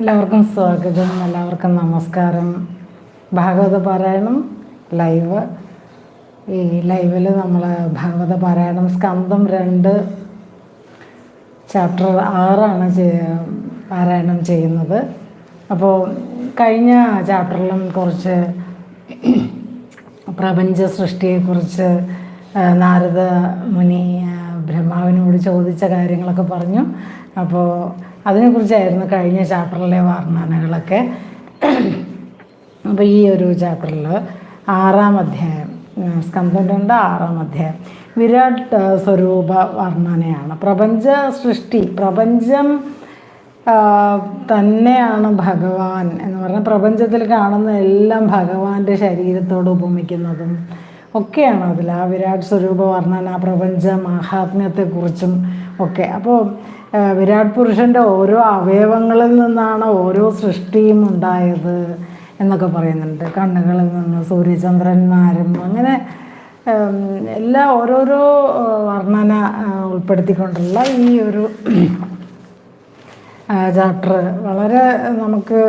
എല്ലാവർക്കും സ്വാഗതം. എല്ലാവർക്കും നമസ്കാരം. ഭാഗവത പാരായണം ലൈവ്. ഈ ലൈവിൽ നമ്മൾ ഭാഗവത പാരായണം സ്കന്ധം രണ്ട് ചാപ്റ്റർ ആറാണ് പാരായണം ചെയ്യുന്നത്. അപ്പോൾ കഴിഞ്ഞ ചാപ്റ്ററിലും കുറച്ച് പ്രപഞ്ച സൃഷ്ടിയെക്കുറിച്ച് നാരദ മുനി ബ്രഹ്മാവിനോട് ചോദിച്ച കാര്യങ്ങളൊക്കെ പറഞ്ഞു. അപ്പോൾ അതിനെക്കുറിച്ചായിരുന്നു കഴിഞ്ഞ ചാപ്റ്ററിലെ വർണനകളൊക്കെ. അപ്പോൾ ഈ ഒരു ചാപ്റ്ററിൽ ആറാം അധ്യായം സ്കന്ധം രണ്ട് ആറാം അധ്യായം വിരാട് സ്വരൂപ വർണനയാണ്. പ്രപഞ്ച സൃഷ്ടി പ്രപഞ്ചം തന്നെയാണ് ഭഗവാൻ എന്ന് പറഞ്ഞാൽ പ്രപഞ്ചത്തിൽ കാണുന്ന എല്ലാം ഭഗവാന്റെ ശരീരത്തോട് ഉപമിക്കുന്നതും ഒക്കെയാണ് അതിൽ. ആ വിരാട് സ്വരൂപ വർണന ആ പ്രപഞ്ച മാഹാത്മ്യത്തെക്കുറിച്ചും ഒക്കെ. അപ്പോൾ വിരാട് പുരുഷന്റെ ഓരോ അവയവങ്ങളിൽ നിന്നാണ് ഓരോ സൃഷ്ടിയും ഉണ്ടായത് എന്നൊക്കെ പറയുന്നുണ്ട്. കണ്ണുകളിൽ നിന്ന് സൂര്യചന്ദ്രന്മാരും അങ്ങനെ എല്ലാ ഓരോരോ വർണന ഉൾപ്പെടുത്തിക്കൊണ്ടുള്ള ഈ ഒരു ചാപ്റ്റർ വളരെ നമുക്ക്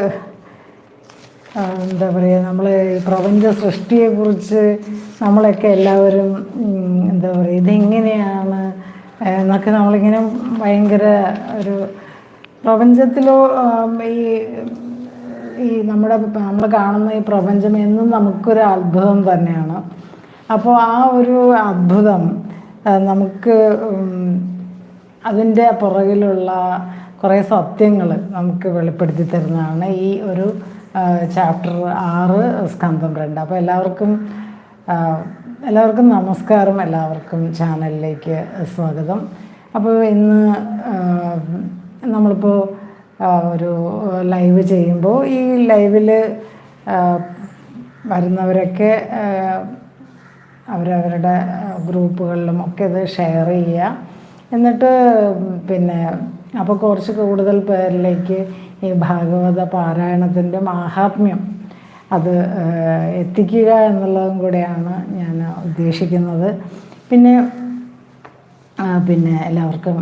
എന്താ പറയുക നമ്മൾ പ്രപഞ്ച സൃഷ്ടിയെക്കുറിച്ച് നമ്മളൊക്കെ എല്ലാവരും എന്താ പറയുക ഇതെങ്ങനെയാണ് എന്നൊക്കെ നമ്മളിങ്ങനെ ഭയങ്കര ഒരു പ്രപഞ്ചത്തിലോ ഈ ഈ നമ്മുടെ നമ്മൾ കാണുന്ന ഈ പ്രപഞ്ചം എന്നും നമുക്കൊരു അത്ഭുതം തന്നെയാണ്. അപ്പോൾ ആ ഒരു അത്ഭുതം നമുക്ക് അതിന്റെ പുറകിലുള്ള കുറേ സത്യങ്ങൾ നമുക്ക് വെളിപ്പെടുത്തി തരുന്നതാണ് ഈ ഒരു ചാപ്റ്റർ ആറ് സ്കന്ധം രണ്ട്. അപ്പോൾ എല്ലാവർക്കും എല്ലാവർക്കും നമസ്കാരം. എല്ലാവർക്കും ചാനലിലേക്ക് സ്വാഗതം. അപ്പോൾ ഇന്ന് നമ്മളിപ്പോൾ ഒരു ലൈവ് ചെയ്യുമ്പോൾ ഈ ലൈവിൽ വരുന്നവരൊക്കെ അവരവരുടെ ഗ്രൂപ്പുകളിലും ഒക്കെ ഇത് ഷെയർ ചെയ്യുക. എന്നിട്ട് പിന്നെ അപ്പോൾ കുറച്ച് കൂടുതൽ പേരിലേക്ക് ഈ ഭാഗവത പാരായണത്തിന്റെ മാഹാത്മ്യം അത് എത്തിക്കുക എന്നുള്ളതും കൂടെയാണ് ഞാൻ ഉദ്ദേശിക്കുന്നത്. പിന്നെ പിന്നെ എല്ലാവർക്കും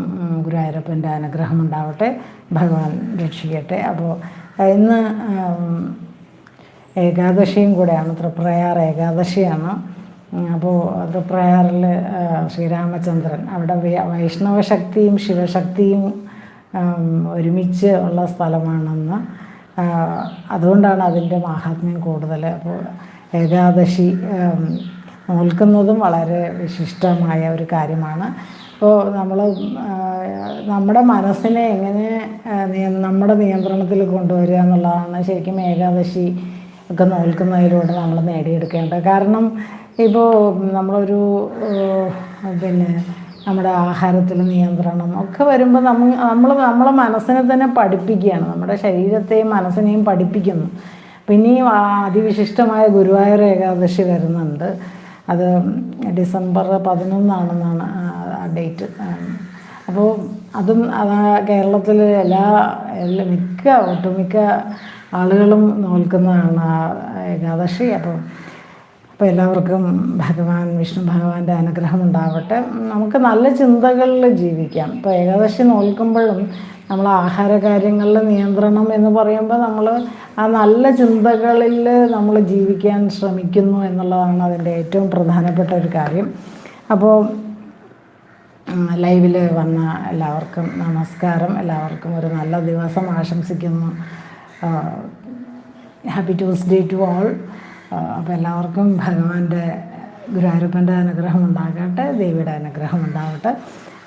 ഗുരുവായൂരപ്പന്റെ അനുഗ്രഹം ഉണ്ടാവട്ടെ. ഭഗവാൻ രക്ഷിക്കട്ടെ. അപ്പോൾ ഇന്ന് ഏകാദശിയും കൂടെയാണ് തൃപ്രയാർ ഏകാദശിയാണ്. അപ്പോൾ തൃപ്രയാറിൽ ശ്രീരാമചന്ദ്രൻ അവിടെ വൈഷ്ണവ ശക്തിയും ശിവശക്തിയും ഒരുമിച്ച് ഉള്ള സ്ഥലമാണെന്ന് അതുകൊണ്ടാണ് അതിന്റെ മാഹാത്മ്യം കൂടുതൽ. അപ്പോൾ ഏകാദശി നോൽക്കുന്നതും വളരെ വിശിഷ്ടമായ ഒരു കാര്യമാണ്. അപ്പോൾ നമ്മൾ നമ്മുടെ മനസ്സിനെ എങ്ങനെ നമ്മുടെ നിയന്ത്രണത്തിൽ കൊണ്ടുവരിക എന്നുള്ളതാണ് ശരിക്കും ഏകാദശി ഒക്കെ നോൽക്കുന്നതിലൂടെ നമ്മൾ നേടിയെടുക്കേണ്ടത്. കാരണം ഇപ്പോൾ നമ്മളൊരു പിന്നെ നമ്മുടെ ആഹാരത്തിൽ നിയന്ത്രണം ഒക്കെ വരുമ്പോൾ നമ്മൾ നമ്മൾ നമ്മളെ മനസ്സിനെ തന്നെ പഠിപ്പിക്കുകയാണ്. നമ്മുടെ ശരീരത്തെയും മനസ്സിനെയും പഠിപ്പിക്കുന്നു. പിന്നെയും അതിവിശിഷ്ടമായ ഗുരുവായൂർ ഏകാദശി വരുന്നുണ്ട്. അത് ഡിസംബർ പതിനൊന്നാണെന്നാണ് ആ ഡേറ്റ്. അപ്പോൾ അതും അത് കേരളത്തിൽ എല്ലാ എല്ലാ മിക്ക ഒട്ടുമിക്ക ആളുകളും നോൽക്കുന്നതാണ് ആ ഏകാദശി. അപ്പോൾ അപ്പോൾ എല്ലാവർക്കും ഭഗവാൻ വിഷ്ണു ഭഗവാന്റെ അനുഗ്രഹം ഉണ്ടാവട്ടെ. നമുക്ക് നല്ല ചിന്തകളിൽ ജീവിക്കാം. ഇപ്പോൾ ഏകാദശി നോൽക്കുമ്പോഴും നമ്മൾ ആഹാര കാര്യങ്ങളിൽ നിയന്ത്രണം എന്ന് പറയുമ്പോൾ നമ്മൾ ആ നല്ല ചിന്തകളിൽ നമ്മൾ ജീവിക്കാൻ ശ്രമിക്കുന്നു എന്നുള്ളതാണ് അതിന്റെ ഏറ്റവും പ്രധാനപ്പെട്ട ഒരു കാര്യം. അപ്പോൾ ലൈവിൽ വന്ന എല്ലാവർക്കും നമസ്കാരം. എല്ലാവർക്കും ഒരു നല്ല ദിവസം ആശംസിക്കുന്നു. Happy Tuesday to all. അപ്പോൾ എല്ലാവർക്കും ഭഗവാന്റെ ഗുരുവായൂരപ്പന്റെ അനുഗ്രഹം ഉണ്ടാകട്ടെ ദേവിയുടെ അനുഗ്രഹം ഉണ്ടാകട്ടെ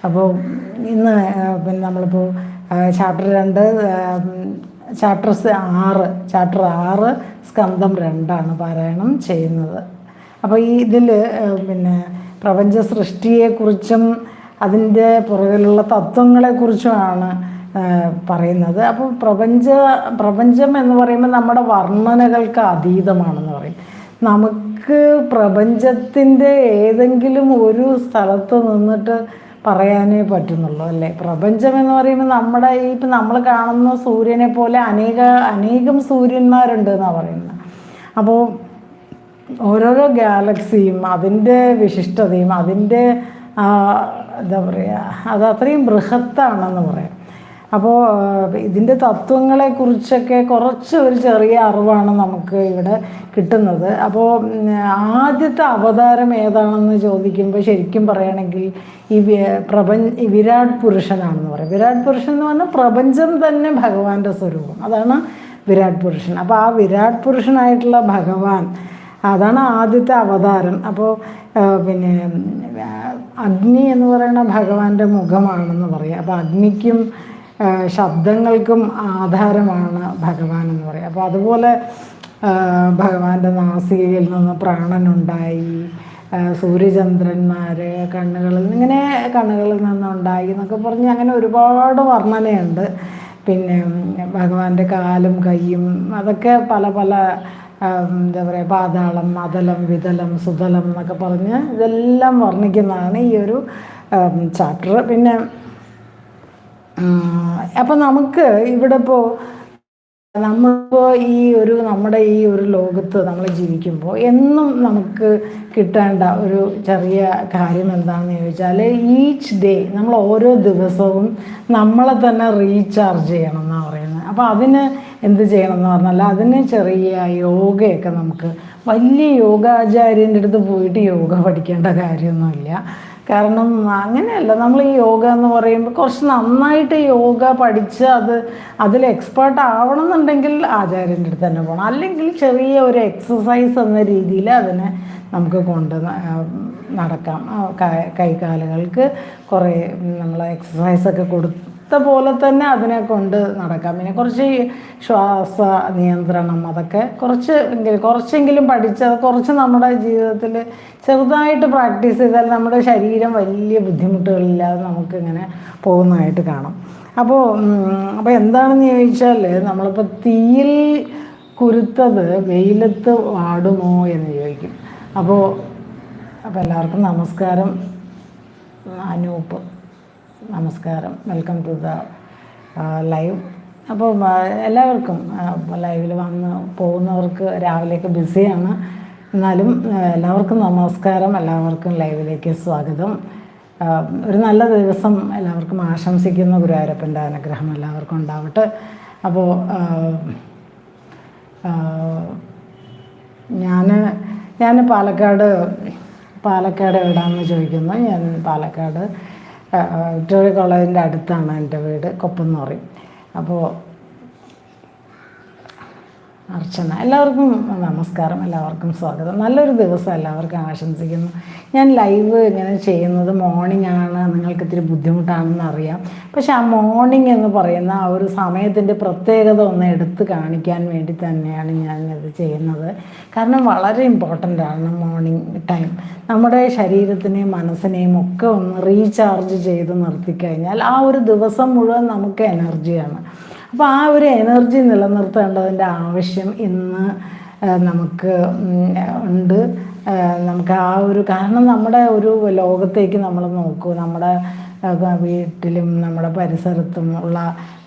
അപ്പോൾ ഇന്ന് പിന്നെ നമ്മളിപ്പോൾ ചാപ്റ്റർ രണ്ട് ചാപ്റ്റർ ആറ് ചാപ്റ്റർ ആറ് സ്കന്ധം രണ്ടാണ് പാരായണം ചെയ്യുന്നത്. അപ്പോൾ ഈ ഇതിൽ പിന്നെ പ്രപഞ്ച സൃഷ്ടിയെക്കുറിച്ചും അതിന്റെ പുറകിലുള്ള തത്വങ്ങളെക്കുറിച്ചുമാണ് പറയുന്നത്. അപ്പോൾ പ്രപഞ്ച പ്രപഞ്ചം എന്ന് പറയുമ്പോൾ നമ്മുടെ വർണനകൾക്ക് അതീതമാണെന്ന് പറയും. നമുക്ക് പ്രപഞ്ചത്തിന്റെ ഏതെങ്കിലും ഒരു സ്ഥലത്ത് നിന്നിട്ട് പറയാനേ പറ്റുന്നുള്ളൂ അല്ലേ? പ്രപഞ്ചം എന്ന് പറയുമ്പോൾ നമ്മുടെ ഈ ഇപ്പം നമ്മൾ കാണുന്ന സൂര്യനെ പോലെ അനേക അനേകം സൂര്യന്മാരുണ്ട് എന്നാണ് പറയുന്നത്. അപ്പോൾ ഓരോരോ ഗാലക്സിയും അതിന്റെ വിശിഷ്ടതയും അതിന്റെ എന്താ പറയുക അത് അത്രയും ബൃഹത്താണെന്ന് പറയാം. അപ്പോൾ ഇതിന്റെ തത്വങ്ങളെക്കുറിച്ചൊക്കെ കുറച്ച് ഒരു ചെറിയ അറിവാണ് നമുക്ക് ഇവിടെ കിട്ടുന്നത്. അപ്പോൾ ആദ്യത്തെ അവതാരം ഏതാണെന്ന് ചോദിക്കുമ്പോൾ ശരിക്കും പറയുകയാണെങ്കിൽ ഈ പ്രപഞ്ച വിരാട് പുരുഷനാണെന്ന് പറയും. വിരാട് പുരുഷൻ എന്ന് പറഞ്ഞാൽ പ്രപഞ്ചം തന്നെ ഭഗവാന്റെ സ്വരൂപം. അതാണ് വിരാട് പുരുഷൻ. അപ്പോൾ ആ വിരാട് പുരുഷനായിട്ടുള്ള ഭഗവാൻ അതാണ് ആദ്യത്തെ അവതാരം. അപ്പോൾ പിന്നെ അഗ്നി എന്ന് പറയുന്ന ഭഗവാന്റെ മുഖമാണെന്ന് പറയും. അപ്പോൾ അഗ്നിക്കും ശബ്ദങ്ങൾക്കും ആധാരമാണ് ഭഗവാൻ എന്ന് പറയും അപ്പോൾ അതുപോലെ ഭഗവാന്റെ നാസികയിൽ നിന്ന് പ്രാണനുണ്ടായി സൂര്യചന്ദ്രന്മാർ കണ്ണുകളിൽ ഇങ്ങനെ കണ്ണുകളിൽ നിന്നുണ്ടായി എന്നൊക്കെ പറഞ്ഞ് അങ്ങനെ ഒരുപാട് വർണനയുണ്ട്. പിന്നെ ഭഗവാന്റെ കാലും കൈയും അതൊക്കെ പല പല എന്താ പറയുക പാതാളം അതലം വിതലം സുതലം എന്നൊക്കെ പറഞ്ഞ് ഇതെല്ലാം വർണിക്കുന്നതാണ് ഈ ഒരു ചാപ്റ്റർ. പിന്നെ അപ്പം നമുക്ക് ഇവിടെ ഇപ്പോൾ നമ്മളിപ്പോൾ ഈ ഒരു നമ്മുടെ ഈ ഒരു ലോകത്ത് നമ്മൾ ജീവിക്കുമ്പോൾ എന്നും നമുക്ക് കിട്ടേണ്ട ഒരു ചെറിയ കാര്യം എന്താണെന്ന് ചോദിച്ചാൽ ഈച്ച് ഡേ നമ്മൾ ഓരോ ദിവസവും നമ്മളെ തന്നെ റീചാർജ് ചെയ്യണം എന്നാണ് പറയുന്നത്. അപ്പോൾ അതിന് എന്ത് ചെയ്യണം എന്ന് പറഞ്ഞാൽ അതിന് ചെറിയ യോഗയൊക്കെ നമുക്ക് വലിയ യോഗാചാര്യന്റെ അടുത്ത് പോയിട്ട് യോഗ പഠിക്കേണ്ട കാര്യമൊന്നുമില്ല. കാരണം അങ്ങനെയല്ല നമ്മൾ ഈ യോഗ എന്ന് പറയുമ്പോൾ കുറച്ച് നന്നായിട്ട് യോഗ പഠിച്ച് അത് അതിൽ എക്സ്പേർട്ട് ആവണം എന്നുണ്ടെങ്കിൽ ആചാര്യന്റെ അടുത്ത് തന്നെ പോകണം അല്ലെങ്കിൽ ചെറിയ ഒരു എക്സസൈസ് എന്ന രീതിയിൽ അതിനെ നമുക്ക് കൊണ്ട് നടക്കാം. കൈകാലുകൾക്ക് കുറേ നമ്മൾ എക്സസൈസൊക്കെ കൊടുത്ത പോലെ തന്നെ അതിനെ കൊണ്ട് നടക്കാം. പിന്നെ കുറച്ച് ശ്വാസ നിയന്ത്രണം അതൊക്കെ കുറച്ച് കുറച്ചെങ്കിലും പഠിച്ച് കുറച്ച് നമ്മുടെ ജീവിതത്തിൽ ചെറുതായിട്ട് പ്രാക്ടീസ് ചെയ്താൽ നമ്മുടെ ശരീരം വലിയ ബുദ്ധിമുട്ടുകളില്ലാതെ നമുക്കിങ്ങനെ പോകുന്നതായിട്ട് കാണാം. അപ്പോൾ അപ്പോൾ എന്താണെന്ന് ചോദിച്ചാൽ നമ്മളിപ്പോൾ തീയിൽ കുരുത്തത് വെയിലത്ത് വാടുമോ എന്ന് ചോദിക്കും. അപ്പോൾ അപ്പോൾ എല്ലാവർക്കും നമസ്കാരം. അനൂപ്പ് നമസ്കാരം. വെൽക്കം ടു ദ ലൈവ് അപ്പോൾ എല്ലാവർക്കും ലൈവിൽ വന്ന് പോകുന്നവർക്ക് രാവിലെയൊക്കെ ബിസിയാണ് എന്നാലും എല്ലാവർക്കും നമസ്കാരം. എല്ലാവർക്കും ലൈവിലേക്ക് സ്വാഗതം. ഒരു നല്ല ദിവസം എല്ലാവർക്കും ആശംസിക്കുന്ന ഗുരുവായൂരപ്പന്റെ അനുഗ്രഹം എല്ലാവർക്കും ഉണ്ടാവട്ടെ. അപ്പോൾ ഞാൻ ഞാൻ പാലക്കാട് പാലക്കാട് എവിടെയാണെന്ന് ചോദിക്കുന്നു? ഞാൻ പാലക്കാട് വിക്ടോറിയ കോളേജിന്റെ അടുത്താണ് എന്റെ വീട് കൊപ്പം എന്ന് പറയും അപ്പോൾ അർച്ചന. എല്ലാവർക്കും നമസ്കാരം. എല്ലാവർക്കും സ്വാഗതം. നല്ലൊരു ദിവസം എല്ലാവർക്കും ആശംസിക്കുന്നു. ഞാൻ ലൈവ് ഇങ്ങനെ ചെയ്യുന്നത് മോർണിംഗ് ആണ്. നിങ്ങൾക്ക് ഇത്തിരി ബുദ്ധിമുട്ടാണെന്ന് അറിയാം. പക്ഷെ ആ മോർണിംഗ് എന്ന് പറയുന്ന ആ ഒരു സമയത്തിന്റെ പ്രത്യേകത ഒന്ന് എടുത്തു കാണിക്കാൻ വേണ്ടി തന്നെയാണ് ഞാൻ ഇത് ചെയ്യുന്നത്. കാരണം വളരെ ഇമ്പോർട്ടന്റ് ആണ് മോർണിംഗ് ടൈം നമ്മുടെ ശരീരത്തിനെയും മനസ്സിനെയും ഒക്കെ ഒന്ന് റീചാർജ് ചെയ്ത് നിർത്തിക്കഴിഞ്ഞാൽ ആ ഒരു ദിവസം മുഴുവൻ നമുക്ക് എനർജിയാണ് അപ്പോൾ ആ ഒരു എനർജി നിലനിർത്തേണ്ടതിന്റെ ആവശ്യം ഇന്ന് നമുക്ക് ഉണ്ട്. നമുക്ക് ആ ഒരു കാരണം നമ്മുടെ ഒരു ലോകത്തേക്ക് നമ്മൾ നോക്കൂ. നമ്മുടെ വീട്ടിലും നമ്മുടെ പരിസരത്തും ഉള്ള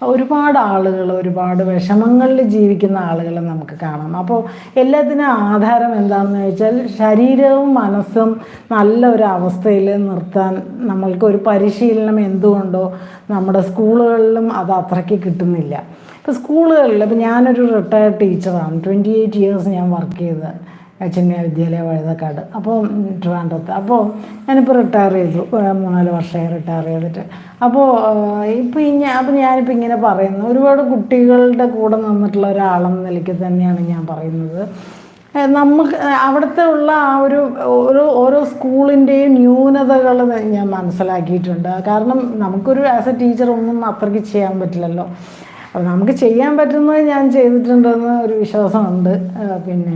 ഒരുപാട് ആളുകൾ ഒരുപാട് വിഷമങ്ങളിൽ ജീവിക്കുന്ന ആളുകളെ നമുക്ക് കാണാം. അപ്പോൾ എല്ലാത്തിനും ആധാരം എന്താണെന്ന് വെച്ചാൽ ശരീരവും മനസ്സും നല്ല ഒരു അവസ്ഥയിൽ നിർത്താൻ നമ്മൾക്ക് ഒരു പരിശീലനം എന്തുകൊണ്ടോ നമ്മുടെ സ്കൂളുകളിലും അത് അത്രയ്ക്ക് കിട്ടുന്നില്ല. ഇപ്പോൾ സ്കൂളുകളിൽ ഇപ്പോൾ ഞാനൊരു റിട്ടയർഡ് ടീച്ചറാണ് ട്വന്റി എയ്റ്റ് ഇയേഴ്സ് ഞാൻ വർക്ക് ചെയ്ത് ചെന്നൈ വിദ്യാലയ വഴുതക്കാട്. അപ്പോൾ ട്രിവാൻഡ്രത്ത്. അപ്പോൾ ഞാനിപ്പോൾ റിട്ടയർ ചെയ്തു. മൂന്നാൽ വർഷമായി റിട്ടയർ ചെയ്തിട്ട്. അപ്പോൾ ഇപ്പോൾ ഇനി അപ്പോൾ ഞാനിപ്പോൾ ഇങ്ങനെ പറയുന്നു. ഒരുപാട് കുട്ടികളുടെ കൂടെ നിന്നിട്ടുള്ള ഒരാളെന്ന നിലയ്ക്ക് തന്നെയാണ് ഞാൻ പറയുന്നത്. നമുക്ക് അവിടുത്തെ ഉള്ള ആ ഒരു ഓരോ ഓരോ സ്കൂളിന്റെയും ന്യൂനതകൾ ഞാൻ മനസ്സിലാക്കിയിട്ടുണ്ട്. കാരണം നമുക്കൊരു ആസ് എ ടീച്ചർ ഒന്നും അത്രയ്ക്ക് ചെയ്യാൻ പറ്റില്ലല്ലോ. അപ്പോൾ നമുക്ക് ചെയ്യാൻ പറ്റുന്നത് ഞാൻ ചെയ്തിട്ടുണ്ടെന്ന് ഒരു വിശ്വാസമുണ്ട്. പിന്നെ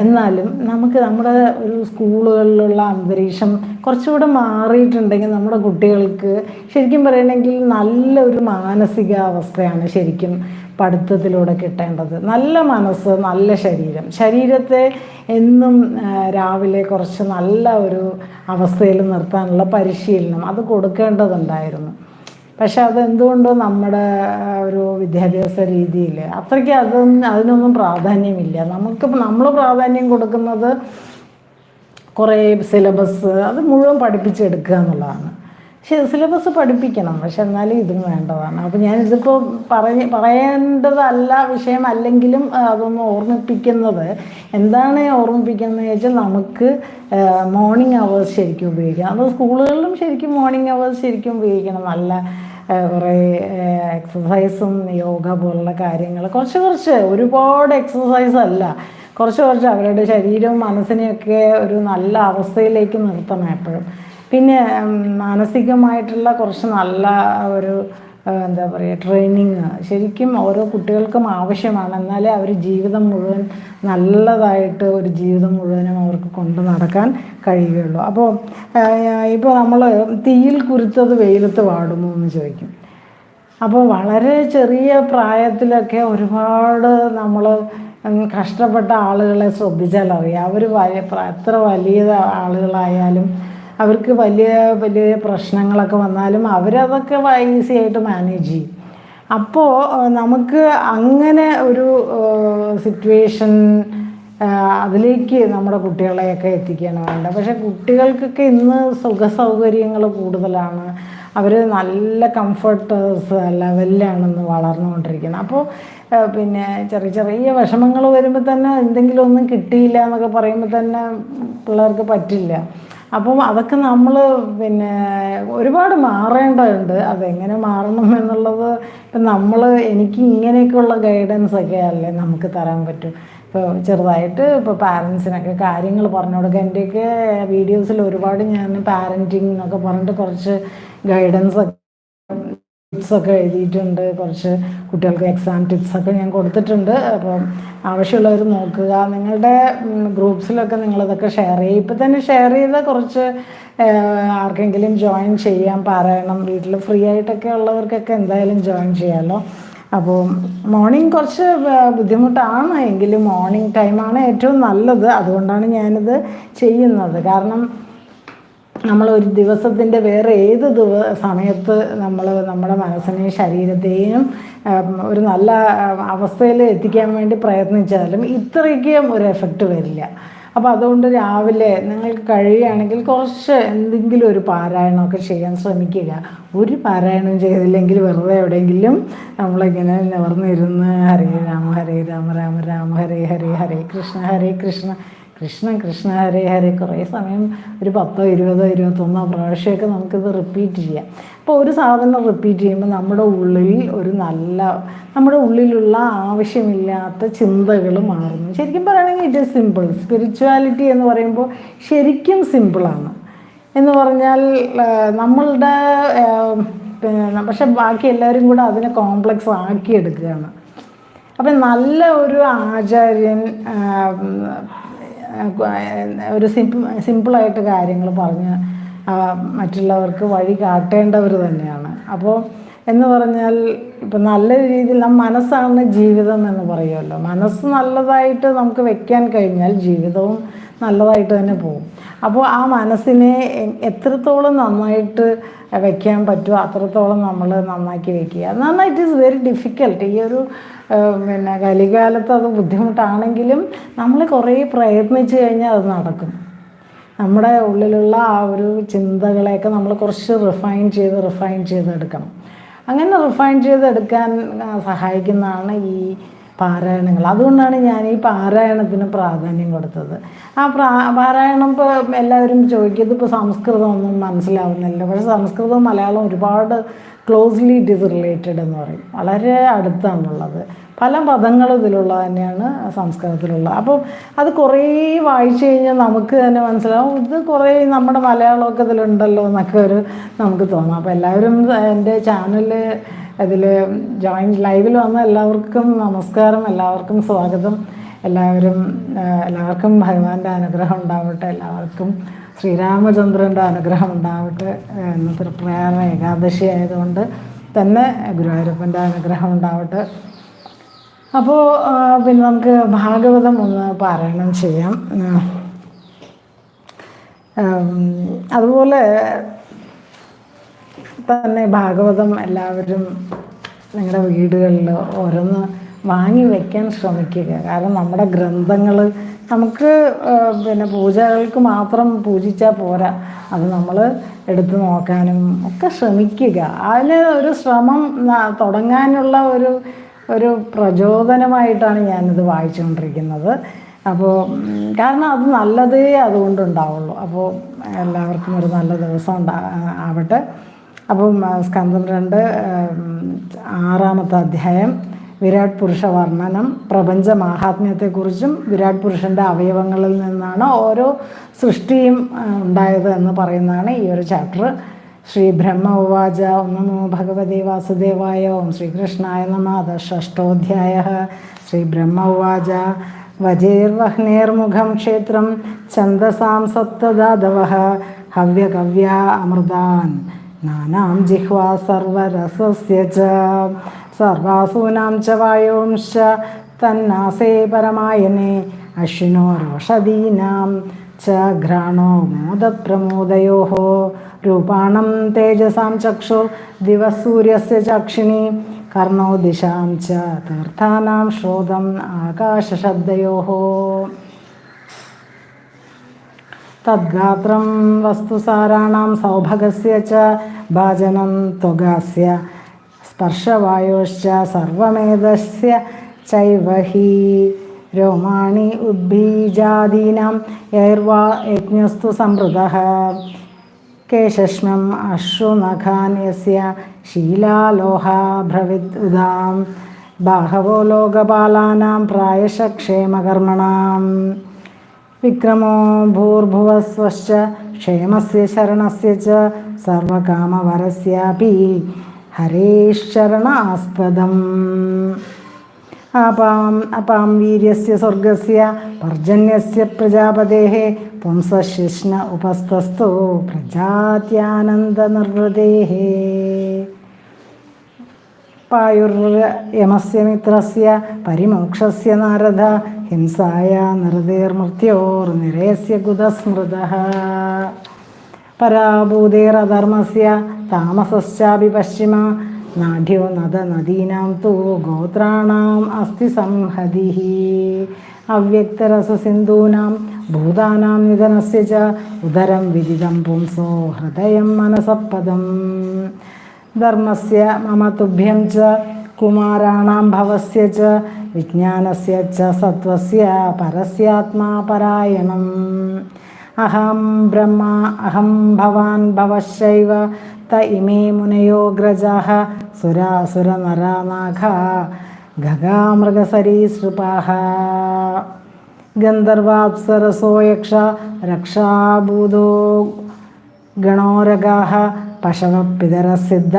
എന്നാലും നമുക്ക് നമ്മുടെ ഒരു സ്കൂളുകളിലുള്ള അന്തരീക്ഷം കുറച്ചുകൂടെ മാറിയിട്ടുണ്ടെങ്കിൽ നമ്മുടെ കുട്ടികൾക്ക് ശരിക്കും പറയണമെങ്കിൽ നല്ലൊരു മാനസികാവസ്ഥയാണ് ശരിക്കും പഠിത്തത്തിലൂടെ കിട്ടേണ്ടത്. നല്ല മനസ്സ് നല്ല ശരീരം. ശരീരത്തെ എന്നും രാവിലെ കുറച്ച് നല്ല ഒരു അവസ്ഥയിൽ നിർത്താനുള്ള പരിശീലനം അത് കൊടുക്കേണ്ടതുണ്ടായിരുന്നു. പക്ഷെ അതെന്തുകൊണ്ടോ നമ്മുടെ ഒരു വിദ്യാഭ്യാസ രീതിയിൽ അത്രയ്ക്ക് അതൊന്നും അതിനൊന്നും പ്രാധാന്യമില്ല. നമുക്ക് നമ്മൾ പ്രാധാന്യം കൊടുക്കുന്നത് കുറേ സിലബസ് അത് മുഴുവൻ പഠിപ്പിച്ചെടുക്കുക എന്നുള്ളതാണ്. സിലബസ് പഠിപ്പിക്കണം. പക്ഷെ എന്നാലും ഇതും വേണ്ടതാണ്. അപ്പോൾ ഞാൻ ഞാനിതിപ്പോൾ പറഞ്ഞ് പറയേണ്ടതല്ല വിഷയം അല്ലെങ്കിലും അതൊന്ന് ഓർമ്മിപ്പിക്കുന്നത്. എന്താണ് ഓർമ്മിപ്പിക്കുന്നത് വെച്ചാൽ നമുക്ക് മോർണിംഗ് അവേഴ്സ് ശരിക്കും ഉപയോഗിക്കണം അത് സ്കൂളുകളിലും ശരിക്കും മോർണിംഗ് അവേഴ്സ് ശരിക്കും ഉപയോഗിക്കണം. നല്ല കുറേ എക്സസൈസും യോഗ പോലുള്ള കാര്യങ്ങൾ കുറച്ച് കുറച്ച് ഒരുപാട് എക്സസൈസ് അല്ല. കുറച്ച് കുറച്ച് അവരുടെ ശരീരവും മനസ്സിനെയൊക്കെ ഒരു നല്ല അവസ്ഥയിലേക്ക് നിർത്തണം എപ്പോഴും. പിന്നെ മാനസികമായിട്ടുള്ള കുറച്ച് നല്ല ഒരു എന്താ പറയുക ട്രെയിനിങ് ശരിക്കും ഓരോ കുട്ടികൾക്കും ആവശ്യമാണ്. എന്നാലേ അവർ ജീവിതം മുഴുവൻ നല്ലതായിട്ട് ഒരു ജീവിതം മുഴുവനും അവർക്ക് കൊണ്ടു നടക്കാൻ കഴിയുകയുള്ളൂ. അപ്പോൾ ഇപ്പോൾ നമ്മൾ തീയിൽ കുരുത്തത് വെയിലത്ത് വാടുമോ എന്ന് ചോദിക്കും. അപ്പോൾ വളരെ ചെറിയ പ്രായത്തിലൊക്കെ ഒരുപാട് നമ്മൾ കഷ്ടപ്പെട്ട ആളുകളെ ശ്രദ്ധിച്ചാൽ അറിയാം അവർ വലിയ എത്ര വലിയ ആളുകളായാലും അവർക്ക് വലിയ വലിയ പ്രശ്നങ്ങളൊക്കെ വന്നാലും അവരതൊക്കെ ഈസി ആയിട്ട് മാനേജ് ചെയ്യും. അപ്പോൾ നമുക്ക് അങ്ങനെ ഒരു സിറ്റുവേഷൻ അതിലേക്ക് നമ്മുടെ കുട്ടികളെയൊക്കെ എത്തിക്കുകയാണ് വേണ്ടത്. പക്ഷേ കുട്ടികൾക്കൊക്കെ ഇന്ന് സുഖ സൗകര്യങ്ങൾ കൂടുതലാണ്. അവർ നല്ല കംഫർട്ടേഴ്സ് ലെവലിലാണെന്ന് വളർന്നുകൊണ്ടിരിക്കുന്നത് അപ്പോൾ പിന്നെ ചെറിയ ചെറിയ വിഷമങ്ങൾ വരുമ്പോൾ തന്നെ എന്തെങ്കിലും ഒന്നും കിട്ടിയില്ല എന്നൊക്കെ പറയുമ്പോൾ തന്നെ പിള്ളേർക്ക് പറ്റില്ല. അപ്പം അതൊക്കെ നമ്മൾ പിന്നെ ഒരുപാട് മാറേണ്ടതുണ്ട്. അതെങ്ങനെ മാറണം എന്നുള്ളത് ഇപ്പം നമ്മൾ എനിക്ക് ഇങ്ങനെയൊക്കെയുള്ള ഗൈഡൻസ് ഒക്കെ അല്ലേ നമുക്ക് തരാൻ പറ്റും. ഇപ്പോൾ ചെറുതായിട്ട് ഇപ്പോൾ പാരൻസിനൊക്കെ കാര്യങ്ങൾ പറഞ്ഞു കൊടുക്കുക എന്റെയൊക്കെ വീഡിയോസിൽ ഒരുപാട് ഞാൻ പാരന്റിങ് എന്നൊക്കെ പറഞ്ഞിട്ട് കുറച്ച് ഗൈഡൻസ് ഒക്കെ ടിപ്സ് ഒക്കെ എഴുതിയിട്ടുണ്ട്. കുറച്ച് കുട്ടികൾക്ക് എക്സാം ടിപ്സ് ഒക്കെ ഞാൻ കൊടുത്തിട്ടുണ്ട്. അപ്പം ആവശ്യമുള്ളവർ നോക്കുക. നിങ്ങളുടെ ഗ്രൂപ്പ്സിലൊക്കെ നിങ്ങളിതൊക്കെ ഷെയർ ചെയ്യും ഇപ്പം തന്നെ ഷെയർ ചെയ്ത കുറച്ച് ആർക്കെങ്കിലും ജോയിൻ ചെയ്യാൻ പറയണം. വീട്ടിൽ ഫ്രീ ആയിട്ടൊക്കെ ഉള്ളവർക്കൊക്കെ എന്തായാലും ജോയിൻ ചെയ്യാമല്ലോ അപ്പോൾ മോർണിംഗ് കുറച്ച് ബുദ്ധിമുട്ടാണ്. എങ്കിലും മോർണിംഗ് ടൈമാണ് ഏറ്റവും നല്ലത്. അതുകൊണ്ടാണ് ഞാനിത് ചെയ്യുന്നത്. കാരണം നമ്മൾ ഒരു ദിവസത്തിന്റെ വേറെ ഏത് ദിവ സമയത്ത് നമ്മൾ നമ്മുടെ മനസ്സിനെയും ശരീരത്തെയും ഒരു നല്ല അവസ്ഥയിൽ എത്തിക്കാൻ വേണ്ടി പ്രയത്നിച്ചാലും ഇത്രയ്ക്കും ഒരു എഫക്റ്റ് വരില്ല. അപ്പോൾ അതുകൊണ്ട് രാവിലെ നിങ്ങൾക്ക് കഴിയുകയാണെങ്കിൽ കുറച്ച് എന്തെങ്കിലും ഒരു പാരായണമൊക്കെ ചെയ്യാൻ ശ്രമിക്കുക. ഒരു പാരായണം ചെയ്തില്ലെങ്കിൽ വെറുതെ എവിടെയെങ്കിലും നമ്മളിങ്ങനെ നിവർന്നിരുന്ന് ഹരേ രാമ ഹരേ രാമ രാമ രാമ ഹരേ ഹരേ ഹരേ കൃഷ്ണ ഹരേ കൃഷ്ണ കൃഷ്ണ കൃഷ്ണ ഹരേ ഹരേ കുറേ സമയം ഒരു പത്തോ ഇരുപതോ ഇരുപത്തൊന്നോ പ്രാവശ്യമൊക്കെ നമുക്കിത് റിപ്പീറ്റ് ചെയ്യാം. അപ്പോൾ ഒരു സാധനം റിപ്പീറ്റ് ചെയ്യുമ്പോൾ നമ്മുടെ ഉള്ളിൽ ഒരു നല്ല നമ്മുടെ ഉള്ളിലുള്ള ആവശ്യമില്ലാത്ത ചിന്തകൾ മാറുന്നു. ശരിക്കും പറയുകയാണെങ്കിൽ ഇറ്റ് ഈസ് സിമ്പിൾ സ്പിരിച്വാലിറ്റി എന്ന് പറയുമ്പോൾ ശരിക്കും സിമ്പിളാണ് എന്ന് പറഞ്ഞാൽ നമ്മളുടെ പിന്നെ പക്ഷെ ബാക്കി എല്ലാവരും കൂടെ അതിനെ കോംപ്ലക്സ് ആക്കിയെടുക്കുകയാണ്. അപ്പം നല്ല ഒരു ആചാര്യൻ ഒരു സിമ്പിൾ സിമ്പിളായിട്ട് കാര്യങ്ങൾ പറഞ്ഞ് മറ്റുള്ളവർക്ക് വഴി കാട്ടേണ്ടവർ തന്നെയാണ്. അപ്പോൾ എന്ന് പറഞ്ഞാൽ ഇപ്പം നല്ല രീതിയിൽ നാം മനസ്സാണ് ജീവിതം എന്ന് പറയുമല്ലോ. മനസ്സ് നല്ലതായിട്ട് നമുക്ക് വെക്കാൻ കഴിഞ്ഞാൽ ജീവിതവും നല്ലതായിട്ട് തന്നെ പോകും. അപ്പോൾ ആ മനസ്സിനെ എത്രത്തോളം നന്നായിട്ട് വെക്കാൻ പറ്റുമോ? അത്രത്തോളം നമ്മൾ നന്നാക്കി വെക്കുക. എന്നാൽ ഇറ്റ് ഈസ് വെരി ഡിഫിക്കൽട്ട് ഈ ഒരു പിന്നെ കലികാലത്ത് അത് ബുദ്ധിമുട്ടാണെങ്കിലും നമ്മൾ കുറേ പ്രയത്നിച്ചു കഴിഞ്ഞാൽ അത് നടക്കും. നമ്മുടെ ഉള്ളിലുള്ള ആ ഒരു ചിന്തകളെയൊക്കെ നമ്മൾ കുറച്ച് റിഫൈൻ ചെയ്ത് റിഫൈൻ ചെയ്തെടുക്കണം. അങ്ങനെ റിഫൈൻ ചെയ്തെടുക്കാൻ സഹായിക്കുന്നതാണ് ഈ പാരായണങ്ങൾ. അതുകൊണ്ടാണ് ഞാൻ ഈ പാരായണത്തിന് പ്രാധാന്യം കൊടുത്തത്. ആ പ്രാ പാരായണം ഇപ്പോൾ എല്ലാവരും ചോദിക്കുന്നത് ഇപ്പോൾ സംസ്കൃതമൊന്നും മനസ്സിലാവുന്നില്ല. പക്ഷേ സംസ്കൃതവും മലയാളവും ഒരുപാട് ക്ലോസ്ലി ഇറ്റ് ഈസ് റിലേറ്റഡ് എന്ന് പറയും. വളരെ അടുത്താണുള്ളത്. പല പദങ്ങളും ഇതിലുള്ള തന്നെയാണ് സംസ്കൃതത്തിലുള്ളത്. അപ്പം അത് കുറേ വായിച്ചു കഴിഞ്ഞാൽ നമുക്ക് തന്നെ മനസ്സിലാവും. ഇത് കുറേ നമ്മുടെ മലയാളമൊക്കെ ഇതിലുണ്ടല്ലോ എന്നൊക്കെ ഒരു നമുക്ക് തോന്നാം. അപ്പോൾ എല്ലാവരും എന്റെ ചാനൽ അതിൽ ജോയിൻ ലൈവിൽ വന്ന എല്ലാവർക്കും നമസ്കാരം എല്ലാവർക്കും സ്വാഗതം. എല്ലാവരും എല്ലാവർക്കും ഭഗവാന്റെ അനുഗ്രഹം ഉണ്ടാവട്ടെ. എല്ലാവർക്കും ശ്രീരാമചന്ദ്രന്റെ അനുഗ്രഹം ഉണ്ടാവട്ടെ. തൃപ്രയാറ ഏകാദശി ആയതുകൊണ്ട് തന്നെ ഗുരുവായൂരപ്പന്റെ അനുഗ്രഹം ഉണ്ടാവട്ടെ. അപ്പോൾ പിന്നെ നമുക്ക് ഭാഗവതം ഒന്ന് പാരായണം ചെയ്യാം. അതുപോലെ തന്നെ ഭാഗവതം എല്ലാവരും നിങ്ങളുടെ വീടുകളിൽ ഓരോന്ന് വാങ്ങി വയ്ക്കാൻ ശ്രമിക്കുക. കാരണം നമ്മുടെ ഗ്രന്ഥങ്ങൾ നമുക്ക് പിന്നെ പൂജകൾക്ക് മാത്രം പൂജിച്ചാൽ പോരാ. അത് നമ്മൾ എടുത്തു നോക്കാനും ഒക്കെ ശ്രമിക്കുക. അതിന് ഒരു ശ്രമം തുടങ്ങാനുള്ള ഒരു ഒരു പ്രചോദനമായിട്ടാണ് ഞാനിത് വായിച്ചുകൊണ്ടിരിക്കുന്നത് അപ്പോൾ കാരണം അത് നല്ലതേ അതുകൊണ്ടുണ്ടാവുള്ളൂ. അപ്പോൾ എല്ലാവർക്കും ഒരു നല്ല ദിവസം ഉണ്ടാ ആവട്ടെ. അപ്പം സ്കന്ധം രണ്ട് ആറാമത്തെ അധ്യായം. വിരാട് പുരുഷ വർണനം. പ്രപഞ്ച മാഹാത്മ്യത്തെക്കുറിച്ചും വിരാട് പുരുഷന്റെ അവയവങ്ങളിൽ നിന്നാണ് ഓരോ സൃഷ്ടിയും ഉണ്ടായത് എന്ന് പറയുന്നതാണ് ഈ ഒരു ചാപ്റ്റർ. ശ്രീ ബ്രഹ്മ ഉവാച ഓം നമോ ഭഗവതി വാസുദേവായ ഓം ശ്രീകൃഷ്ണായ നമ അത ഷഷ്ടോധ്യായ ശ്രീ ബ്രഹ്മ ഉവാച വജേർവഹ്നേർമുഖം ക്ഷേത്രം ഛന്ദസാം സപ്തദാതവ ഹവ്യകവ്യ അമൃതാൻ. നാനാം ജിഹ്വാ സർവരസസ്യ ച. സർവാസൂനാം ച വായോംശ തന്നാസേ പരമായനെ അശ്വിനോ രോഷദീനാം ച ഘ്രാണോ മോദപ്രമോദയോ. രൂപാണം തേജസാം ചക്ഷുർ ദിവസൂര്യസ്യ ചക്ഷിണി. കർണോ ദിശാം ച തീർത്ഥാനാം ശ്രോതം ആകാശശബ്ദയോ. തദ്ഗാത്രം വസ്തുസാരാണാം സൗഭഗസ്യ ച ഭാജനം ത്വഗാസ്യ. സ്പർശവായോശ്ച സർവമേതസ്യ ചൈവഹി രോമാണി ഉദ്ബീജാദീനാം യൈർവാ യജ്ഞസ്തു സംവൃതഃ. കേശശ്മം അശ്രുനഖാൻ യസ്യ ശീലാലോഹാഭ്രവിദ് ഉദാം ബാഹവോ ലോകപാലാനാം പ്രായശ विक्रमो भूर्भुवस्व भूर्भुवस्वश्च से शरणस्य च सर्वकामवरस्यापि हरेश्चरणास्पदम्। अपाम् अपां वीर्यस्य, स्वर्गस्य, पर्जन्यस्य प्रजापतेः पुंसशिष्ण उपस्थस्तु प्रजात्यानन्दनिर्वृतेः पायुर्यमस्य मित्रस्य, परिमोक्षस्य नारद ഹിംസായ നിർദേർമൃത്യോർനിരയസ്യ ഗുതസ്മൃത പരാഭൂതേരധർമ്മസ്യ താമസശ്ചാപി പശ്ചിമ നാഢ്യോ നദ നദീനാം തു ഗോത്രാണാം അസ്ഥി സംഹതി. അവ്യക്തരസസിന്ധൂനാം ഭൂതാനാം നിധനസ്യ ച ഉദരം വിദിതം പുംസോ ഹൃദയം മനസപ്പദം. ധർമ്മസ്യ മമ തുഭ്യം ച കുമാരാണാം ഭവസ്യ ച വിജ്ഞാനസ്യ ച സത്വസ്യ പരസ്യാത്മാ പരായണം അഹം ബ്രഹ്മ അഹം ഭവാൻ ഭവശൈവ ത ഇമേ മുനയോഗ്രജാഹ സുരാസുരനരാനാഘ ഗഗാമൃഗസരീസൃപാഹ ഗന്ധർവാപ്സരസോ യക്ഷ രക്ഷാഭൂതോ ഗണോരഗാः പശവപ്പിതരസിദ്ധ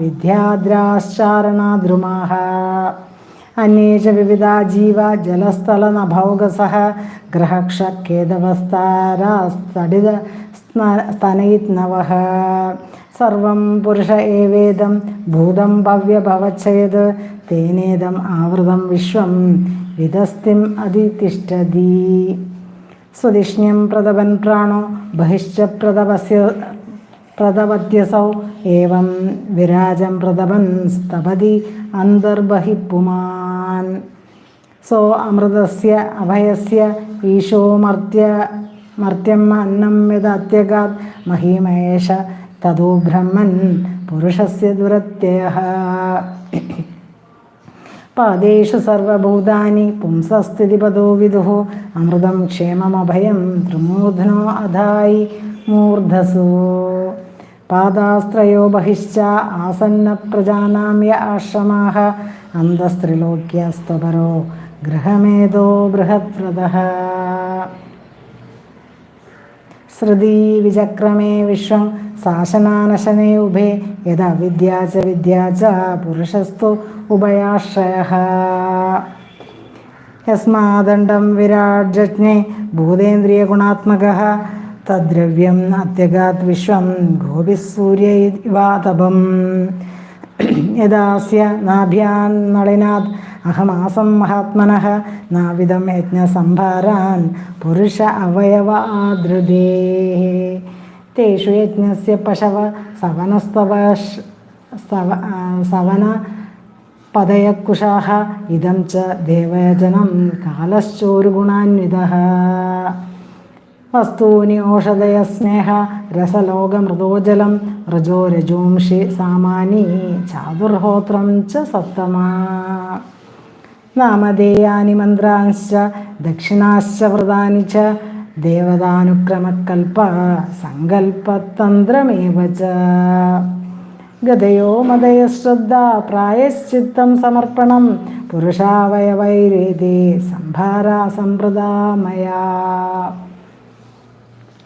വിദ്യാദ്രാശ്ചാരണാദ്രുമാഹ. അന്വേഷ വിവിധ ജീവ ജലസ്ഥല നഭൗകസഹ ഗ്രഹക്ഷേദവസ്താരാസ്തടിത സ്തനയിത്നവ സർവം പുരുഷ ഏവേദം ഭൂതം ഭവ്യഭവച്ഛേത് തേനേദം ആവൃതം വിശ്വം വിതസ്തിം അതിതിഷ്ഠതി. സ്വതിഷ്ണ്യം പ്രതപൻ പ്രാണോ ബഹിശ്ച പ്രതപസ്യ പ്രതപത്യസൗ ഏവം വിരാജം പ്രതപൻ സ്തപതി അന്തർബഹി പുമാൻ സോ അമൃതസ്യ അഭയസ്യ ഈശോ മർത്യ മർത്യം അന്നം യദത്യഗാത് മഹിമേഷ തതോ ബ്രഹ്മൻ പുരുഷസ്യ ദുരത്യയ പാദേഷു സർവഭൂതാനി പുംസസ്ഥിതിപദോ വിദുഃ അമൃതം ക്ഷേമമഭയം ത്രിമൂർധനോ അധായി മൂർധസു. പാദാസ്ത്രയോ ബഹിശ്ച ആസന്ന പ്രജാനാമ്യ ആശ്രമാഹ അന്തസ്ത്രിലോക്യസ്ത്വപരോ ഗൃഹമേധോ ബൃഹദ്രഥः. ശ്രുതി വിചക്രമേ വിശ്വം ശാസനാനശനെ ഉഭേ യഥാ വിദ്യാ ച വിദ്യാ ച പുരുഷസ്തു ഉഭയാശ്രയ. യസ്മാദണ്ഡം വിരാട് ജജ്ഞേ ഭൂതേന്ദ്രിയഗുണാത്മകः തദ്രവ്യം അത്യഗാത് വിശ്വം ഗോപിസൂര്യ ഇവാതപം. യഥാസ്യ നാഭ്യാൻ നളിനാത് അഹമാസം മഹാത്മന നാവിധം യജ്ഞസംഭാരാൻ പുരുഷ അവയവ ആദൃതേ. തേഷു യജ്ഞസ്യ പശവ സവനസ്തവ സവ സവന പദയക്കുശാ ഇതം ച ദേവയജനം വസ്തൂനി ഓഷധയ സ്നേഹ രസലോക മൃദോജലം ഋജോ രജോംഷി സാമാനി ചാതുർഹോത്രം ച സത്തമാ നാമധേയാനി മന്ത്രാംശ്ച ദക്ഷിണാശ്ച വ്രതാനി ച ദേവതാനുക്രമക്കൽപ്പ സങ്കൽപ്പതന്ത്രമേവ ച. ഗതയോ മതയശ്രദ്ധ പ്രായശ്ചിത്തം സമർപ്പണം പുരുഷാവയവൈരേതേ സംഭാരാ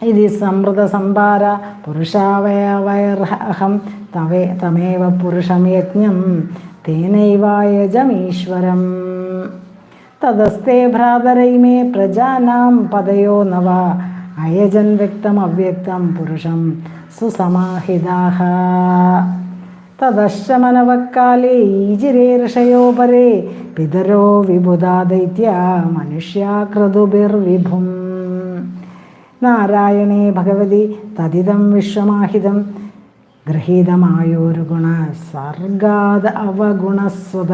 ഇതി സമൃത സംഭാര പുരുഷാവയവൈർഹം തവേ തമേവ പുരുഷം യജ്ഞം തേനൈവായജമീശ്വരം തദസ്തേ ഭ്രാതരൈമേ പ്രജാനാം പദയോ നവ അയജൻ വ്യക്തം അവ്യക്തം പുരുഷം സുസമാഹിതാഹ തദശമനവക്കാലേ മനവക്കാലേ ഈജിരേ ഋഷയോപരേ പിതരോ വിബുധാ ദൈത്യ മനുഷ്യാകൃതുഭിർവിഭും നാരായണേ ഭഗവതി തതിതം വിശ്വമാഹിതം. ഗൃഹീതമായൊരു ഗുണ സർഗാദ അവഗുണസ്വത.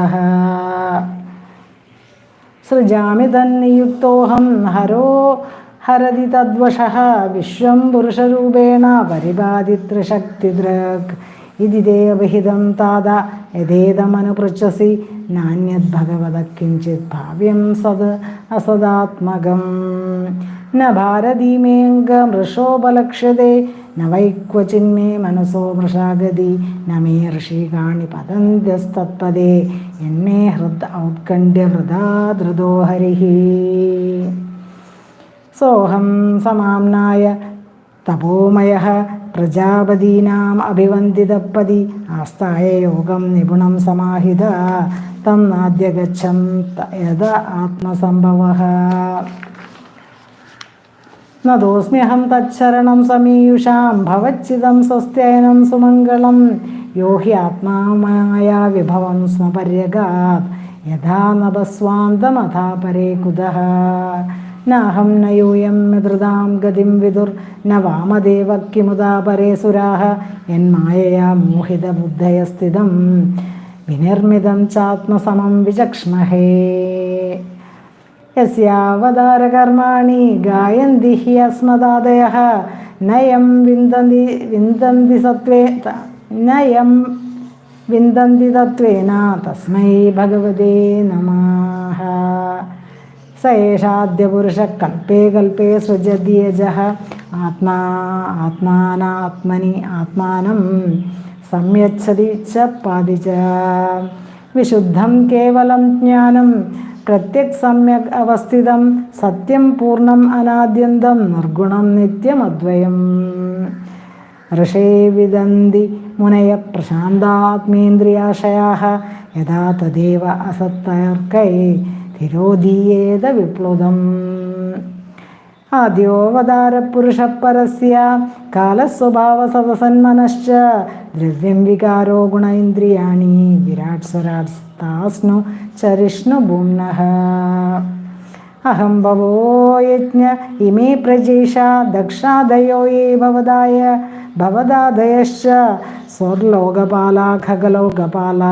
സൃജാമി തന്നിയുക്തോഹം ഹരോ ഹരതി തദ്വശ. വിശ്വം പുരുഷരൂപേണ പരിപാതിത്രിശക്തിദൃക് ഇതി തേ അഭിഹിതം താത യഥേതമനുപൃച്ഛസി. നാന്യദ്ഭഗവത കിഞ്ചിത് ഭാവ്യം സത് അസദാത്മകം. ന ഭാരതീമേംഗമൃഷോപലക്ഷ്യത്തെ ന വൈക്വചിന്മേ മനസോ മൃഷാഗതി ന മേ ഋഷികാണി പതന്ത്യസ്തത്പദേ എന്മേ ഹൃദ് ഔത്കണ്ഠ്യവൃതാ ധൃതോ ഹരിः സോഹം സമാംനായ തപോമയ പ്രജാപതീനാം അഭിവന്ദിതപ്പതി ആസ്ഥായ യോഗം നിപുണം സമാഹിത തം നാദ്യ ഗച്ഛം യഥ ആത്മസംഭവ നദോസ്മ്യഹം തച്ചരണം സമീയുഷാം ഭവച്ചിതം സ്വസ്ത്യയനം സുമംഗളം. യോ ഹി ആത്മാമായ വിഭവം സ്മപര്യഗാത് യഥാ നഭസ്വാന്തമഥാ പരേ കുതഃ. നാഹം ന യൂയം മൃതാം ഗതിം വിദുർ ന വാമദേവ കിമുദാ പരേ സുരാഹ യന്മായയാ മോഹിതബുദ്ധയസ്ഥിതം വിനിർമ്മിതം ചാത്മസമം വിചക്ഷ്മഹേ. യസ്യാവതാരകർമാണി ഗായന്തി ഹി അസ്മദാദയ. നയം വിന്ദന്തി വിന്ദന്തി സത്വേ നയം വിന്ദന്തി തത്വേന തസ്മൈ ഭഗവതേ നമഃ. സ ഏഷാദ്യപുരുഷ കൽപ്പേ കൽപ്പേ സൃജദ്യജഃ ആത്മാ ആത്മാനാത്മനി ആത്മാനം സംയച്ഛതി ച പാതി വിശുദ്ധം കേവലം ജ്ഞാനം പ്രത്യക് സമ്യക് അവസ്ഥിതം സത്യം പൂർണം അനാദ്യന്തം നിർഗുണം നിത്യമദ്വയം. ഋഷേ വിദന്തി മുനയ പ്രശാന്താത്മേന്ദ്രിയാശയാ യഥാ തദേവ അസത്തർക്കൈ തിരോധീയേത വിപ്ലുതം. ആദ്യോവതാരപുരുഷപരസ്യ കാലസ്വഭാവസവസന്മനശ്ച ദ്രവ്യം വികാരോ ഗുണ ഇന്ദ്രിയാണി വിരാട് സ്വരാട് താസ്നു ചരിഷ്ണു ഭൂമ്നഃ അഹം ഭവോ യജ്ഞ ഇമേ പ്രജേഷ ദക്ഷാദയോ യേ ഭവദായ ഭവദാദയശ്ച സ്വർലോകപാല ഖഗലോകപാല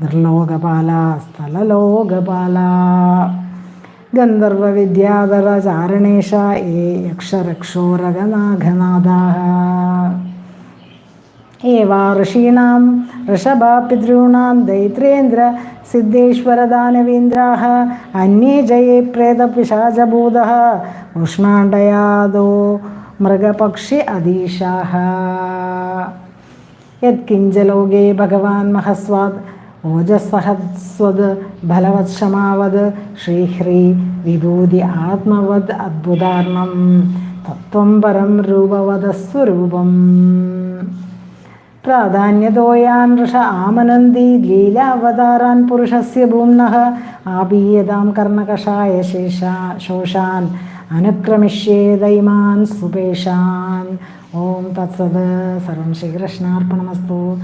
നിർലോകപാല സ്ഥലലോകപാല. गन्धर्वविद्याधरचारणेश ये यक्षरक्षोरगनाघनादाः। एवा ऋषीणां, ऋषभपितॄणां दैत्रेन्द्रसिद्धेश्वरदानवीन्द्राः अन्ये जये प्रेतपिशाचभूतः, उष्माण्डयादो मृगपक्षि अधीशाः। यत्किञ्च लोके भगवान् महस्वात् ഓജസ്സഹസ്വത് ഫലവത് ക്ഷമാവത് ശ്രീഹ്രീ വിഭൂതി ആത്മവത് അദ്ഭുതാർണം തത്വം പരം രൂപവതസ്വരൂപം പ്രാധാന്യതോയാൻ ഋഷ ആമനന്തി ലീലാവതാരാൻ പുരുഷസ്യ ഭൂമ്നഃ ആപീയതാം കർണകഷായ ശേഷാ ശോഷാൻ അനുക്രമിഷ്യേതൈമാൻ സുപേഷാൻ. ഓം തത്സത്. സർവം ശ്രീകൃഷ്ണാർപ്പണമസ്തു.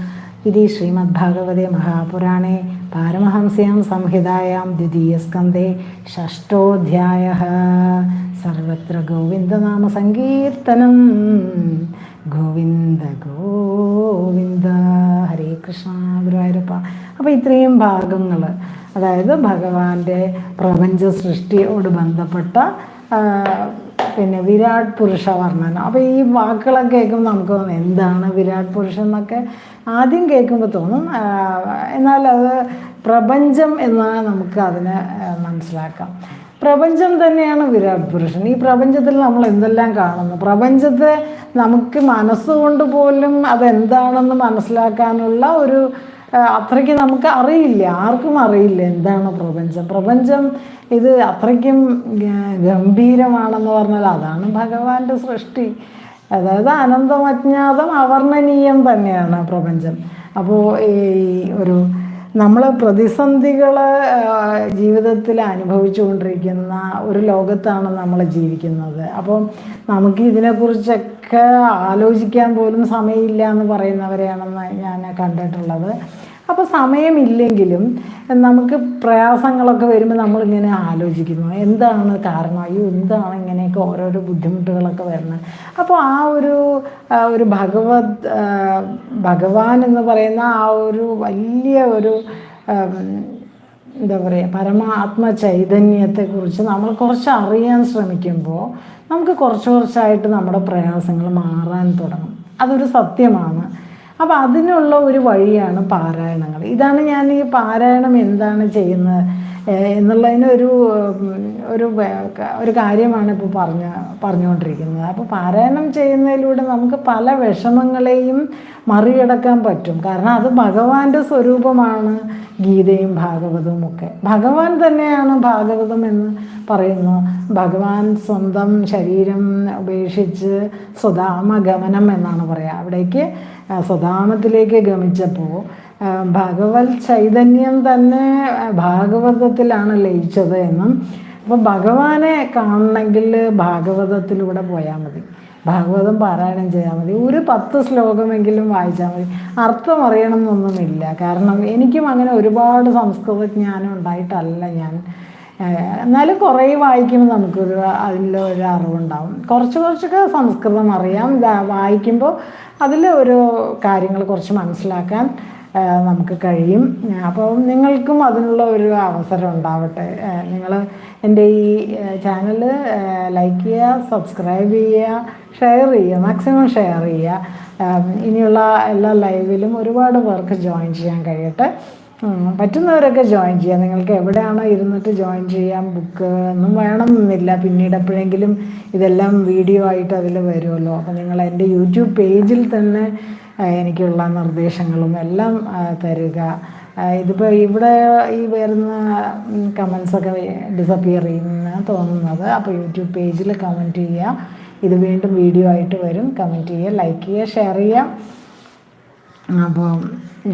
ഇതി ശ്രീമദ്ഭാഗവതേ മഹാപുരാണേ പാരമഹംസ്യാം സംഹിതായാം ദ്വിതീയസ്കന്ധേ ഷഷ്ടോധ്യായ സർവത്ര ഗോവിന്ദനാമസങ്കീർത്തനം ഗോവിന്ദ ഗോവിന്ദ ഹരേ കൃഷ്ണ ഗുരുവായൂരപ്പ അപ്പോൾ ഇത്രയും ഭാഗങ്ങൾ അതായത് ഭഗവാന്റെ പ്രപഞ്ച സൃഷ്ടിയോട് ബന്ധപ്പെട്ട പിന്നെ വിരാട് പുരുഷ വർണന അപ്പോൾ ഈ വാക്കുകളൊക്കെ കേൾക്കുമ്പോൾ നമുക്ക് തോന്നും എന്താണ് വിരാട് പുരുഷൻ എന്നൊക്കെ ആദ്യം കേൾക്കുമ്പോൾ തോന്നും. എന്നാൽ അത് പ്രപഞ്ചം എന്നാണ് നമുക്ക് അതിനെ മനസ്സിലാക്കാം. പ്രപഞ്ചം തന്നെയാണ് വിരാട് പുരുഷൻ. ഈ പ്രപഞ്ചത്തിൽ നമ്മൾ എന്തെല്ലാം കാണുന്നു? പ്രപഞ്ചത്തെ നമുക്ക് മനസ്സുകൊണ്ട് പോലും അതെന്താണെന്ന് മനസ്സിലാക്കാനുള്ള ഒരു അത്രയ്ക്ക് നമുക്ക് അറിയില്ല. ആർക്കും അറിയില്ല എന്താണ് പ്രപഞ്ചം. പ്രപഞ്ചം ഇത് അത്രയ്ക്കും ഗംഭീരമാണെന്ന് പറഞ്ഞാൽ അതാണ് ഭഗവാന്റെ സൃഷ്ടി. അതായത് അനന്തം അജ്ഞാതം അവർണനീയം തന്നെയാണ് പ്രപഞ്ചം. അപ്പോൾ ഈ ഒരു നമ്മൾ പ്രതിസന്ധികൾ ജീവിതത്തിൽ അനുഭവിച്ചുകൊണ്ടിരിക്കുന്ന ഒരു ലോകത്താണ് നമ്മൾ ജീവിക്കുന്നത്. അപ്പം നമുക്ക് ഇതിനെക്കുറിച്ചൊക്കെ ആലോചിക്കാൻ പോലും സമയമില്ല എന്ന് പറയുന്നവരെയാണെന്ന് ഞാൻ കണ്ടിട്ടുള്ളത്. അപ്പോൾ സമയമില്ലെങ്കിലും നമുക്ക് പ്രയാസങ്ങളൊക്കെ വരുമ്പോൾ നമ്മളിങ്ങനെ ആലോചിക്കുന്നു. എന്താണ് കാരണം? അയ്യോ എന്താണ് ഇങ്ങനെയൊക്കെ ഓരോരോ ബുദ്ധിമുട്ടുകളൊക്കെ വരുന്നത്? അപ്പോൾ ആ ഒരു ഒരു ഭഗവത് ഭഗവാൻ എന്ന് പറയുന്ന ആ ഒരു വലിയ ഒരു എന്താ പറയുക പരമാത്മ ചൈതന്യത്തെക്കുറിച്ച് നമ്മൾ കുറച്ച് അറിയാൻ ശ്രമിക്കുമ്പോൾ നമുക്ക് കുറച്ച് കുറച്ചായിട്ട് നമ്മുടെ പ്രയാസങ്ങൾ മാറാൻ തുടങ്ങും. അതൊരു സത്യമാണ്. അപ്പോൾ അതിനുള്ള ഒരു വഴിയാണ് പാരായണങ്ങൾ. ഇതാണ് ഞാൻ ഈ പാരായണം എന്താണ് ചെയ്യുന്നത്? എന്നുള്ളതിന് ഒരു ഒരു ഒരു കാര്യമാണ് ഇപ്പോൾ പറഞ്ഞ പറഞ്ഞുകൊണ്ടിരിക്കുന്നത്. അപ്പോൾ പാരായണം ചെയ്യുന്നതിലൂടെ നമുക്ക് പല വിഷമങ്ങളെയും മറികടക്കാൻ പറ്റും. കാരണം അത് ഭഗവാന്റെ സ്വരൂപമാണ് ഗീതയും ഭാഗവതവും ഒക്കെ. ഭഗവാൻ തന്നെയാണ് ഭാഗവതം എന്ന് പറയുന്നു. ഭഗവാൻ സ്വന്തം ശരീരം ഉപേക്ഷിച്ച് സ്വധാമഗമനം എന്നാണ് പറയുക അവിടേക്ക് സ്വതാമത്തിലേക്ക് ഗമിച്ചപ്പോൾ ഭഗവത് ചൈതന്യം തന്നെ ഭാഗവതത്തിലാണ് ലയിച്ചത് എന്നും. അപ്പോൾ ഭഗവാനെ കാണണമെങ്കിൽ ഭാഗവതത്തിലൂടെ പോയാൽ മതി. ഭാഗവതം പാരായണം ചെയ്താൽ മതി. ഒരു പത്ത് ശ്ലോകമെങ്കിലും വായിച്ചാൽ മതി. അർത്ഥം അറിയണം എന്നൊന്നുമില്ല കാരണം എനിക്കും അങ്ങനെ ഒരുപാട് സംസ്കൃത ജ്ഞാനം ഉണ്ടായിട്ടല്ല ഞാൻ. എന്നാലും കുറേ വായിക്കുമ്പോൾ നമുക്കൊരു ഒരു അറിവുണ്ടാവും. കുറച്ച് കുറച്ചൊക്കെ സംസ്കൃതം അറിയാം. വായിക്കുമ്പോൾ അതിൽ ഒരു കാര്യങ്ങൾ കുറച്ച് മനസ്സിലാക്കാൻ നമുക്ക് കഴിയും. അപ്പോൾ നിങ്ങൾക്കും അതിനുള്ള ഒരു അവസരം ഉണ്ടാവട്ടെ. നിങ്ങൾ എന്റെ ഈ ചാനൽ ലൈക്ക് ചെയ്യുക സബ്സ്ക്രൈബ് ചെയ്യുക ഷെയർ ചെയ്യുക മാക്സിമം ഷെയർ ചെയ്യുക. ഇനിയുള്ള എല്ലാ ലൈവിലും ഒരുപാട് പേർക്ക് ജോയിൻ ചെയ്യാൻ കഴിയട്ടെ. പറ്റുന്നവരൊക്കെ ജോയിൻ ചെയ്യാം നിങ്ങൾക്ക് എവിടെയാണോ ഇരുന്നിട്ട് ജോയിൻ ചെയ്യാൻ ബുക്ക് ഒന്നും വേണമെന്നില്ല. പിന്നീട് എപ്പോഴെങ്കിലും ഇതെല്ലാം വീഡിയോ ആയിട്ട് അതിൽ വരുമല്ലോ. അപ്പോൾ നിങ്ങൾ എന്റെ യൂട്യൂബ് പേജിൽ തന്നെ എനിക്കുള്ള നിർദ്ദേശങ്ങളും എല്ലാം തരിക. ഇതിപ്പോൾ ഇവിടെ ഈ വരുന്ന കമൻസൊക്കെ ഡിസപ്പിയർ ചെയ്യുന്ന തോന്നുന്നത്. അപ്പോൾ യൂട്യൂബ് പേജിൽ കമന്റ് ചെയ്യുക ഇത് വീണ്ടും വീഡിയോ ആയിട്ട് വരും. കമന്റ് ചെയ്യുക ലൈക്ക് ചെയ്യുക ഷെയർ ചെയ്യുക. അപ്പോൾ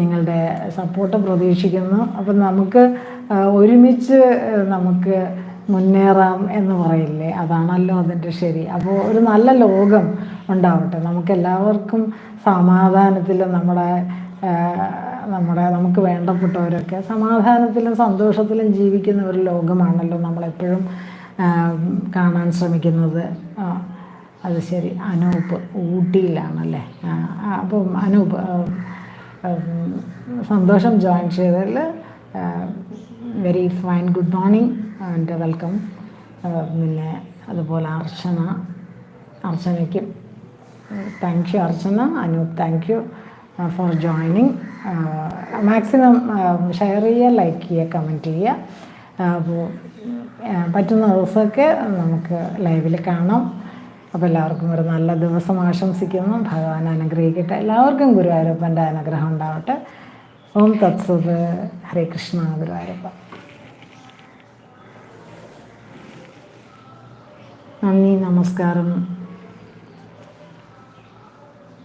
നിങ്ങളുടെ സപ്പോർട്ട് പ്രതീക്ഷിക്കുന്നു. അപ്പം നമുക്ക് ഒരുമിച്ച് നമുക്ക് മുന്നേറാം എന്ന് പറയില്ലേ? അതാണല്ലോ അതിന്റെ ശരി. അപ്പോൾ ഒരു നല്ല ലോകം ഉണ്ടാവട്ടെ. നമുക്ക് എല്ലാവർക്കും സമാധാനത്തിലും നമ്മുടെ നമ്മുടെ നമുക്ക് വേണ്ടപ്പെട്ടവരൊക്കെ സമാധാനത്തിലും സന്തോഷത്തിലും ജീവിക്കുന്ന ഒരു ലോകമാണല്ലോ നമ്മളെപ്പോഴും കാണാൻ ശ്രമിക്കുന്നത്. അത് ശരി. അനൂപ് ഊട്ടിയിലാണല്ലേ? അപ്പം അനൂപ് സന്തോഷം ജോയിൻ ചെയ്തതിൽ very fine good morning and welcome. പിന്നെ അതുപോലെ Archana അർച്ചനയ്ക്കും thank you Archana Anoop thank you for joining maximum share ചെയ്യുക ലൈക്ക് ചെയ്യുക കമന്റ് ചെയ്യുക. അപ്പോൾ പറ്റുന്ന ദിവസമൊക്കെ നമുക്ക് ലൈവിൽ കാണാം. അപ്പോൾ എല്ലാവർക്കും ഒരു നല്ല ദിവസം ആശംസിക്കുന്നു. ഭഗവാൻ അനുഗ്രഹിക്കട്ടെ. എല്ലാവർക്കും ഗുരുവായൂരപ്പന്റെ അനുഗ്രഹം ഉണ്ടാവട്ടെ. ഓം തത്സത്. ഹരേ കൃഷ്ണ ഗുരുവായൂരപ്പ. നന്ദി നമസ്കാരം.